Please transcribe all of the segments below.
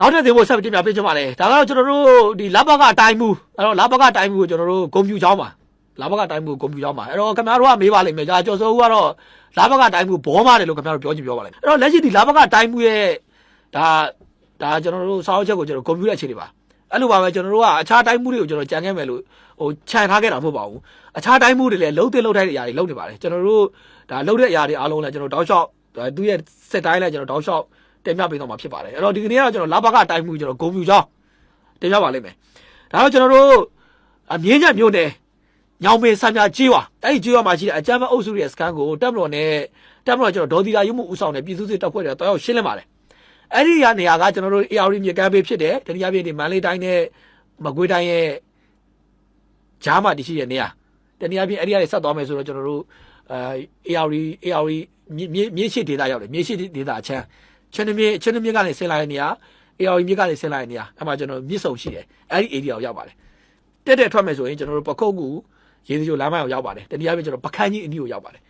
နောက်တဲ့သင်ဖို့ဆက်ပြီးတင်ပြပေးချင်ပါတယ်ဒါကတော့ကျွန်တော်တို့ဒီလဘကအတိုင်းမူအဲ့တော့လဘကအတိုင်းမူကိုကျွန်တော်တို့ဂုံပြူချောင်းပါလဘကအတိုင်းမူကိုဂုံပြူချောင်းပါအဲ့တော့ခင်ဗျားတို့ကမေးပါလိမ့်မယ်ကြာကျော်စိုးဦးကတော့လဘကအတိုင်းမူဘောမာတယ်လို့ခင်ဗျားတို့ပြောချင်ပြောပါလိမ့်မယ်အဲ့တော့လက်ရှိဒီလဘကအတိုင်းမူရဲ့ဒါဒါကျွန်တော်တို့စာအုပ်ချက်ကိုကျွန်တော်ဂုံပြူတဲ့အခြေအနေပါအဲ့လိုပါပဲကျွန်တော်တို့ကအခြားတိုင်းမူတွေကိုကျွန်တော်ကြံခဲ့မယ်လို့ဟိုခြံထားခဲ့တာမဟုတ်ပါဘူးအခြားတိုင်းမူတွေလည်းလှုပ်တဲ့လှုပ်ထိုက်တဲ့အရာတွေလှုပ်နေပါတယ်ကျွန်တော်တို့ဒါလှုပ်တဲ့အရာတွေအားလုံးလည်းကျွန်တော်တောက်လျှောက်သူရဲ့စက်တိုင်းလည်းကျွန်တော်တောက်လျှောက် တင်ပြပေးတော့မှာဖြစ်ပါတယ်အဲ့တော့ဒီကနေ့ကတော့ကျွန်တော်လဘကအတိုင်းမူကျွန်တော်ဂုံပြူချောင်းတင်ပြပါလိမ့်မယ်ဒါတော့ကျွန်တော်တို့အမြင့်ချက်မြို့နယ်ညောင်ပင်ဆမ်းမြကြီးွာအဲ့ဒီကြီးွာမှာရှိတဲ့အကြမ်းဖက်အုပ်စုရဲ့စကန်ကိုတက်မတော်နဲ့တက်မတော်ကျွန်တော်ဒေါ်ဒီလာရုံမှုဥဆောင်တဲ့ပြည်သူ့စစ်တပ်ဖွဲ့တွေတော့ရောက်ရှင်းလင်းပါတယ်အဲ့ဒီကနေရာကကျွန်တော်တို့ AR မြေကမ်းပေးဖြစ်တယ်တနည်းအားဖြင့်ဒီမန္တလေးတိုင်းနဲ့မကွေးတိုင်းရဲ့ဂျားမှာတရှိတဲ့နေရာတနည်းအားဖြင့်အဲ့ဒီကနေဆက်သွားမယ်ဆိုတော့ကျွန်တော်တို့အဲ AR AR မြေမြေမြေရှိဒေတာရောက်တယ်မြေရှိဒေတာအချမ်း ချင်းနှမြေချင်းနှမြေကနေဆင်းလာတဲ့နေရာ AR မြစ်ကနေဆင်းလာတဲ့နေရာအဲ့မှာကျွန်တော်မြစ်ဆုံရှိတယ်အဲ့ဒီ area ကိုရောက်ပါတယ်တက်တက်ထွက်မယ်ဆိုရင်ကျွန်တော်တို့ပခုတ်ကူရေဒီယိုလမ်းမကိုရောက်ပါတယ်တတိယပြကျွန်တော်ပခန်းကြီးအနီးကိုရောက်ပါတယ်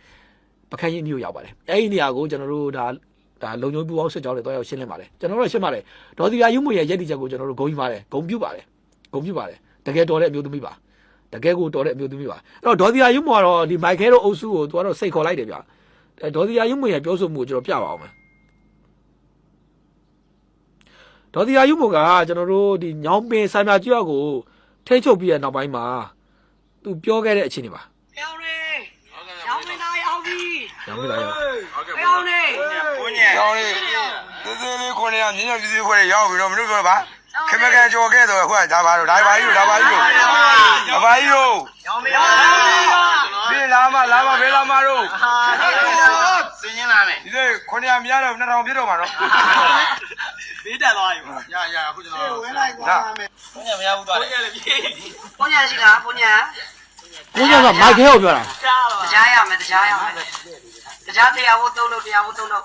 ပခန်းကြီးအနီးကိုရောက်ပါတယ်အဲ့ဒီနေရာကိုကျွန်တော်တို့ဒါဒါလုံညုံပူအောင်ဆက်ကြောင်းတွေတော့ရောက်ရှင်းလင်းပါတယ်ကျွန်တော်တို့ရှင်းပါတယ်ဒေါ်ဒီယာယူမွေရဲ့ရက်တီချက်ကိုကျွန်တော်တို့ဂုံယူပါတယ်ဂုံပြုပါတယ်ဂုံပြုပါတယ်တကယ်တော်တဲ့အမျိုးသမီးပါတကယ်ကိုတော်တဲ့အမျိုးသမီးပါအဲ့တော့ဒေါ်ဒီယာယူမွေကတော့ဒီမိုက်ခဲတို့အုပ်စုကိုသူကတော့စိတ်ခေါ်လိုက်တယ်ဗျဒေါ်ဒီယာယူမွေရဲ့ပြောဆိုမှုကိုကျွန်တော်ပြပါအောင်မယ် ဒေါ်ဒီယာယူမိုကကျွန်တော်တို့ဒီညောင်ပင်ဆာမြကျွတ်ကိုထိချုပ်ပြီးတဲ့နောက်ပိုင်းမှာသူပြောခဲ့တဲ့အခြေအနေပါရောက်နေရောင်းမလာရောက်ပြီညောင်ပင်လာရောက်ရောက်နေကိုညက်ရောင်းလေးသေးသေးလေးခွန်းလေးကမြင်းမြပြည်သေးခွန်းလေးရောက်ပြီးတော့မလို့ပြောပါခမကန်ကြော်ခဲ့တော့ဟိုကဒါပါတော့ဒါပါကြီးတို့ဒါပါကြီးတို့ဒါပါကြီးတို့ရောင်းမရောင်းပြေးလာမလာမဘယ်လာမတို့စင်းရင်းလာမယ်ဒီလေခွန်းရမရတော့2000ပြည့်တော့မှာတော့ ဘေးတက်သွားပြီရရအခုကျွန်တော်ဝင်လိုက်ကွာမယ်ဘုညာမရဘူးသွားတယ်ဘုညာလည်းပြေးပုံညာရှိလားပုံညာဘုရားကမိုက်ခဲကိုပြောတာကြားတော့တရားရမယ်တရားရမယ်တရားတရားဝတ်သုံးလို့တရားဝတ်သုံးလို့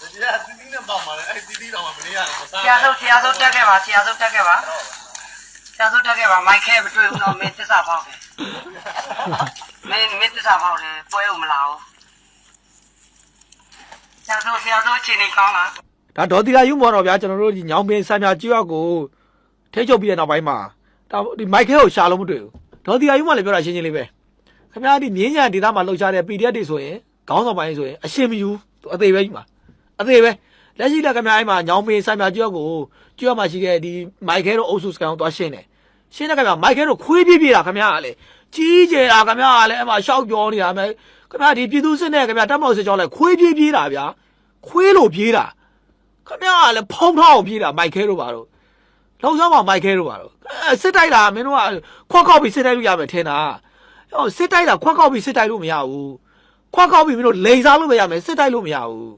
ဒီကတီးတီးနဲ့ပေါက်มาလဲအဲ့တီးတီးတော့မနေရတယ်မစားတရားဆုံးတရားဆုံးတက်ခဲ့ပါတရားဆုံးတက်ခဲ့ပါတရားဆုံးတက်ခဲ့ပါမိုက်ခဲမတွေ့ဘူးတော့မင်းသစ္စာဖောက်တယ်မင်းမင်းသစ္စာဖောက်တယ်ပွဲဦးမလာဘူးတရားဆုံးတရားဆုံးချိန်နေကောင်းလား ဒါဒေါ်ဒီယာယူမောတော့ဗျာကျွန်တော်တို့ဒီညောင်ပင်ဆာမြကျွတ်ကိုထိချုပ်ပြီးတဲ့နောက်ပိုင်းမှာဒါဒီမိုက်ခဲကိုရှာလို့မတွေ့ဘူးဒေါ်ဒီယာယူမလည်းပြောတာရှင်းရှင်းလေးပဲခင်ဗျားဒီမြင်းညံဒေတာမှာလှုပ်ရှားတဲ့ PDF တွေဆိုရင်ခေါင်းဆောင်ပိုင်းဆိုရင်အရှင်မယူသူအသေးပဲကြီးမှာအသေးပဲလက်ရှိလက်ခင်ဗျားအဲ့မှာညောင်ပင်ဆာမြကျွတ်ကိုကျွတ်မှာရှိတဲ့ဒီမိုက်ခဲတို့အုပ်စုစကန်ကိုသွားရှင်းတယ်ရှင်းတဲ့ခင်ဗျာမိုက်ခဲတို့ခွေးပြေးပြေးတာခင်ဗျာကလေကြီးကျယ်တာခင်ဗျာကလည်းအမှရှောက်ပြောနေတာမယ်ခင်ဗျာဒီပြည်သူစစ်နဲ့ခင်ဗျာတက်မောက်စစ်ကြောင်းလဲခွေးပြေးပြေးတာဗျာခွေးလို့ပြေးတာ ခင်ဗျာကလည်းဖုံးထောက်ပြေးတာမိုက်ခဲတို့ပါတော့လောက်ဆောင်ပါမိုက်ခဲတို့ပါတော့အဲစစ်တိုက်တာမင်းတို့ကခွက်ခောက်ပြီးစစ်တိုက်လို့ရမယ်ထင်တာဟောစစ်တိုက်တာခွက်ခောက်ပြီးစစ်တိုက်လို့မရဘူးခွက်ခောက်ပြီးမင်းတို့လိန်စားလို့ပဲရမယ်စစ်တိုက်လို့မရဘူး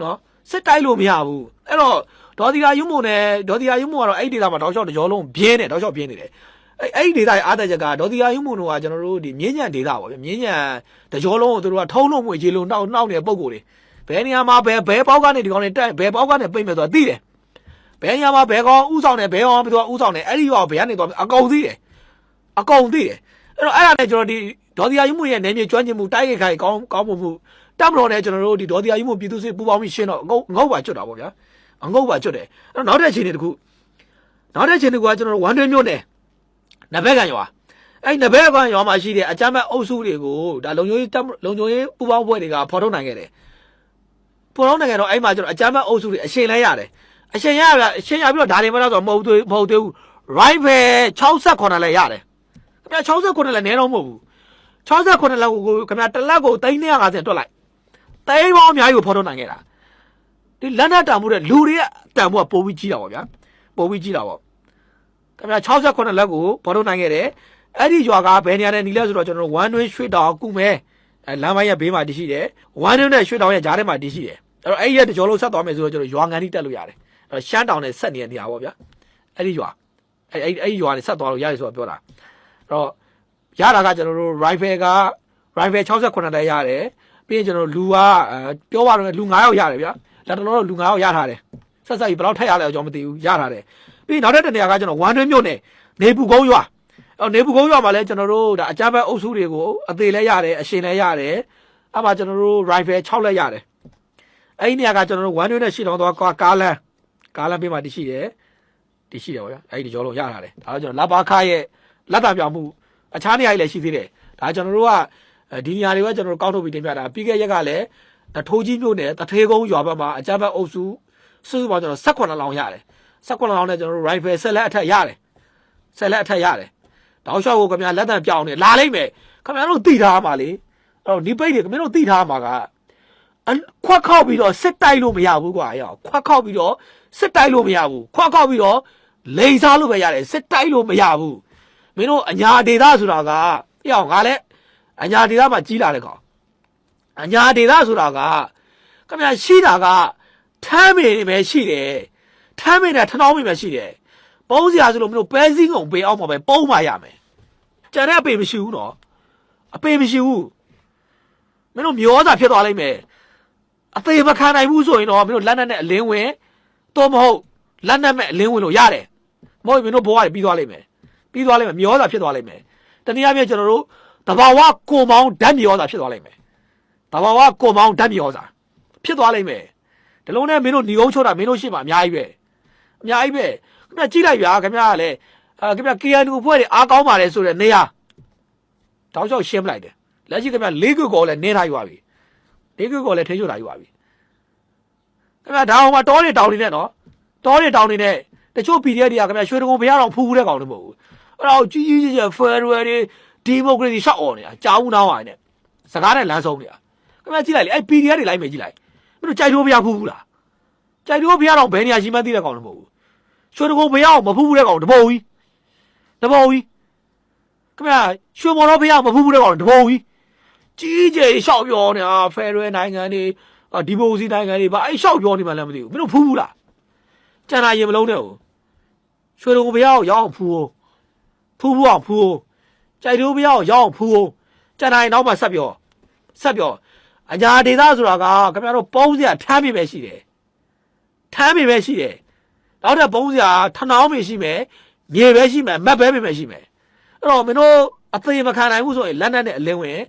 နော်စစ်တိုက်လို့မရဘူးအဲ့တော့ဒေါ်ဒီယာယူမိုနဲ့ဒေါ်ဒီယာယူမိုကတော့အဲ့ဒီဒေတာမှာတောက်လျှောက်တကြောလုံးပြင်းတယ်တောက်လျှောက်ပြင်းနေတယ်အဲ့အဲ့ဒီဒေတာရဲ့အားတက်ချက်ကဒေါ်တီယာယူမွန်တို့ကကျွန်တော်တို့ဒီမြင်းညံဒေတာပေါ့ဗျမြင်းညံတကြောလုံးကိုသူတို့ကထုံးလုံးမွေခြေလုံးနှောက်နှောက်နေတဲ့ပုံကိုယ်တွေ ဘယ်နေရာမှာဘယ်ဘယ်ပေါက်ကနေဒီကောင်တွေတက်ဘယ်ပေါက်ကနေပိတ်မဲ့ဆိုတာသိတယ်ဘယ်နေရာမှာဘယ်ကောင်ဥဆောင်နေဘယ်ကောင်ဘယ်သူကဥဆောင်နေအဲ့ဒီကောင်ဘယ်ကနေသွားအကုန်သိတယ်အကုန်သိတယ်အဲ့တော့အဲ့ဒါနဲ့ကျွန်တော်ဒီဒေါ်တီယာယူမွန်ရဲ့နေမြေကျွမ်းကျင်မှုတိုက်ခိုက်ခိုင်ကောင်းကောင်းမှုမှုတက်မတော်နဲ့ကျွန်တော်တို့ဒီဒေါ်တီယာယူမွန်ပြည်သူစစ်ပူပေါင်းပြီးရှင်းတော့ငုတ်ငုတ်ပါကျွတ်တာပေါ့ဗျာအငုတ်ပါကျွတ်တယ်အဲ့တော့နောက်တဲ့အခြေအနေတစ်ခုနောက်တဲ့အခြေအနေကကျွန်တော်တို့ဝမ်တွင်းမြို့နယ်နဘက်ကန်ရွာအဲ့နဘက်ကန်ရွာမှာရှိတဲ့အကြမ်းမဲ့အုပ်စုတွေကိုဒါလုံခြုံရေးတပ်လုံခြုံရေးပူပေါင်းဖွဲ့တွေကဖော်ထုတ်နိုင်ခဲ့တယ် ဖော်ထုတ်နိုင်ခဲ့တော့အဲ့မှာကျွန်တော်အကြမ်းမဲ့အုပ်စုတွေအရှင်လဲရတယ်အရှင်ရရအရှင်ရပြီးတော့ဒါတွေမတော့ဆိုမဟုတ်သေးမဟုတ်သေးဘူး rifle 68လဲရတယ်ခင်ဗျ68လဲနည်းတော့မဟုတ်ဘူး68လက်ကိုခင်ဗျတစ်လက်ကို350တွက်လိုက်တိန်းပေါင်းအများကြီးကိုဖော်ထုတ်နိုင်ခဲ့တာဒီလက်နက်တံမှုတဲ့လူတွေရဲ့တံမှုကပိုပြီးကြီးတာပေါ့ဗျာပိုပြီးကြီးတာပေါ့ခင်ဗျာ68လက်ကိုဘောထုတ်နိုင်ခဲ့တယ်အဲ့ဒီရွာကဘယ်နေရာနဲ့နီလဲဆိုတော့ကျွန်တော်တို့ဝမ်တွင်းရွှေတောင်ကုမဲ အဲလမ်းမရဲ့ဘေးမှာတည်ရှိတယ်ဝမ်တွင်းနဲ့ရွှေတောင်ရဲ့ကြားထဲမှာတည်ရှိတယ်အဲ့တော့အဲ့ဒီရဲ့တကြောလုံးဆက်သွားမယ်ဆိုတော့ကျွန်တော်ရွာငံတိတက်လို့ရတယ်အဲ့တော့ရှမ်းတောင်နဲ့ဆက်နေတဲ့နေရာပေါ့ဗျာအဲ့ဒီရွာအဲ့အဲ့အဲ့ဒီရွာနဲ့ဆက်သွားလို့ရတယ်ဆိုတော့ပြောတာအဲ့တော့ရတာကကျွန်တော်တို့ rifle က rifle 68လက်ရတယ်ပြီးရင်ကျွန်တော်တို့လူကအဲပြောပါတော့လူ9ယောက်ရတယ်ဗျာလက်တော်တော့လူ9ယောက်ရထားတယ်ဆက်ဆက်ကြီးဘယ်တော့ထက်ရလဲကျွန်တော်မသိဘူးရထားတယ်ပြီးနောက်တဲ့တနေရာကကျွန်တော်ဝမ်တွင်းမြို့နယ်နေပူကုန်းရွာ အော်နေပူကုန်းရွာမှာလည်းကျွန်တော်တို့ဒါအကြမ်းဖက်အုပ်စုတွေကိုအသေးလဲရတယ်အရှင်လဲရတယ်အဲ့မှာကျွန်တော်တို့ rifle 6လက်ရတယ်အဲ့ဒီနေရာကကျွန်တော်တို့ဝမ်တွင်းနဲ့ရှီတောင်သွားကားလမ်းကားလမ်းဘေးမှာတရှိတယ်တရှိတယ်ဗောဗျာအဲ့ဒီကြောလုံးရတာတယ်ဒါတော့ကျွန်တော်လာပါခါရဲ့လက်တာပြောင်မှုအခြားနေရာကြီးလည်းရှိသေးတယ်ဒါကျွန်တော်တို့ကဒီနေရာတွေကကျွန်တော်တို့ကောက်ထုတ်ပြီးတင်ပြတာပြီးခဲ့ရက်ကလည်းထိုးကြီးမြို့နယ်တထေကုန်းရွာဘက်မှာအကြမ်းဖက်အုပ်စုစုစုပေါင်းကျွန်တော်18လောင်းရတယ်18လောင်းနဲ့ကျွန်တော်တို့ rifle ဆက်လက်အထက်ရတယ်ဆက်လက်အထက်ရတယ် တောက်လျှောက်ကိုခင်ဗျာလက်တံပြောင်းနေလာလိမ့်မယ်ခင်ဗျားတို့သိထားမှာလေအဲ့တော့ဒီပိတ်တွေခင်ဗျားတို့သိထားမှာကအခွက်ခောက်ပြီးတော့စစ်တိုက်လို့မရဘူးကွာရောခွက်ခောက်ပြီးတော့စစ်တိုက်လို့မရဘူးခွက်ခောက်ပြီးတော့လိန်စားလို့ပဲရတယ်စစ်တိုက်လို့မရဘူးမင်းတို့အညာဒေတာဆိုတာကအေးအောင်ငါလည်းအညာဒေတာမှာကြီးလာတဲ့ကောင်အညာဒေတာဆိုတာကခင်ဗျာရှိတာကထမ်းမေနေပဲရှိတယ်ထမ်းမေနဲ့ထနှောင်းမေပဲရှိတယ် ပုံးစရာဆိုလို့မင်းတို့ပဲစည်းကုန်ပေးအောင်မှာပဲပုံးပါရမယ်ကျန်တဲ့အပေမရှိဘူးနော်အပေမရှိဘူးမင်းတို့မျောစာဖြစ်သွားလိမ့်မယ်အသေးမခံနိုင်ဘူးဆိုရင်တော့မင်းတို့လက်နက်နဲ့အလင်းဝင်တော့မဟုတ်လက်နက်မဲ့အလင်းဝင်လို့ရတယ်မဟုတ်ရင်မင်းတို့ဘဝတွေပြီးသွားလိမ့်မယ်ပြီးသွားလိမ့်မယ်မျောစာဖြစ်သွားလိမ့်မယ်တနည်းအားဖြင့်ကျွန်တော်တို့တဘာဝကိုမောင်းဓာတ်မျောစာဖြစ်သွားလိမ့်မယ်တဘာဝကိုမောင်းဓာတ်မျောစာဖြစ်သွားလိမ့်မယ်ဒီလုံးနဲ့မင်းတို့ညီကုန်းချိုးတာမင်းတို့ရှိမှအများကြီးပဲအများကြီးပဲ ခင်ဗျကြည့်လိုက်ဗျာခင်ဗျကလည်းအာခင်ဗျ KNU ဖွဲ့တွေအားကောင်းပါတယ်ဆိုတဲ့နေရာတောက်လျှောက်ရှင်းပလိုက်တယ်လက်ရှိခင်ဗျလေးခုကောလည်းနင်းထားယူပါပြီလေးခုကောလည်းထိချုံထားယူပါပြီခင်ဗျာဒါအောင်မတောတွေတောင်နေနဲ့နော်တောတွေတောင်နေနဲ့တချို့ PDF တွေကခင်ဗျာရွှေတကုံဘုရားတော်ဖူးဖူးတဲ့ကောင်တွေမဟုတ်ဘူးအဲ့တော့ကြီးကြီးကျယ်ကျယ် Federal တွေဒီမိုကရေစီရှောက်អော်နေတာကြားဘူးနောင်းပါနဲ့စကားနဲ့လမ်းဆုံးနေတာခင်ဗျာကြည့်လိုက်လေအဲ့ PDF တွေလိုက်မယ်ကြည့်လိုက်မင်းတို့ကြိုက်တိုးဘုရားဖူးဖူးလားကြိုက်တိုးဘုရားတော်ဘယ်နေရာရှိမှန်းသိတဲ့ကောင်တွေမဟုတ်ဘူး ရွှေတကုံဘုရားကိုမဖူးဖူးတဲ့ကောင်တပုံကြီးတပုံကြီးခင်ဗျာရွှေမော်တော်ဘုရားမဖူးဖူးတဲ့ကောင်တပုံကြီးကြီးကျယ်ရှောက်ပြောနေတာ Federal နိုင်ငံတွေအာဒီမိုစီနိုင်ငံတွေဗာအဲ့ရှောက်ပြောနေမှလည်းမသိဘူးမင်းတို့ဖူးဘူးလားကြံတာရင်မလုံးနဲ့ဟုတ်ရွှေတုံဘုရားကိုရောက်အောင်ဖူးဖူးဖူးအောင်ဖူးကြိုက်တိုးဘုရားကိုရောက်အောင်ဖူးကြံတာရင်နောက်မှဆက်ပြောဆက်ပြောအညာဒေသဆိုတာကခင်ဗျားတို့ပုံးစရာထမ်းမိပဲရှိတယ်ထမ်းမိပဲရှိတယ် နောက်တဲ့ပုံးစရာထနှောင်းမိရှိမယ်မြေပဲရှိမယ်မက်ပဲပဲရှိမယ်အဲ့တော့မင်းတို့အသေးမခံနိုင်ဘူးဆိုရင်လက်နက်နဲ့အလင်းဝင်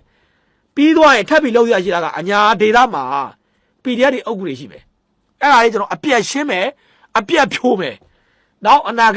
ပြီးသွားရင်ထပ်ပြီးလောက်ရရှိတာကအညာဒေသမှာ PDF တွေအုပ်ကူတွေရှိမယ်အဲ့ဒါလေးကျွန်တော်အပြက်ရှင်းမယ်အပြက်ဖြိုးမယ်နောက်အနာဂတ်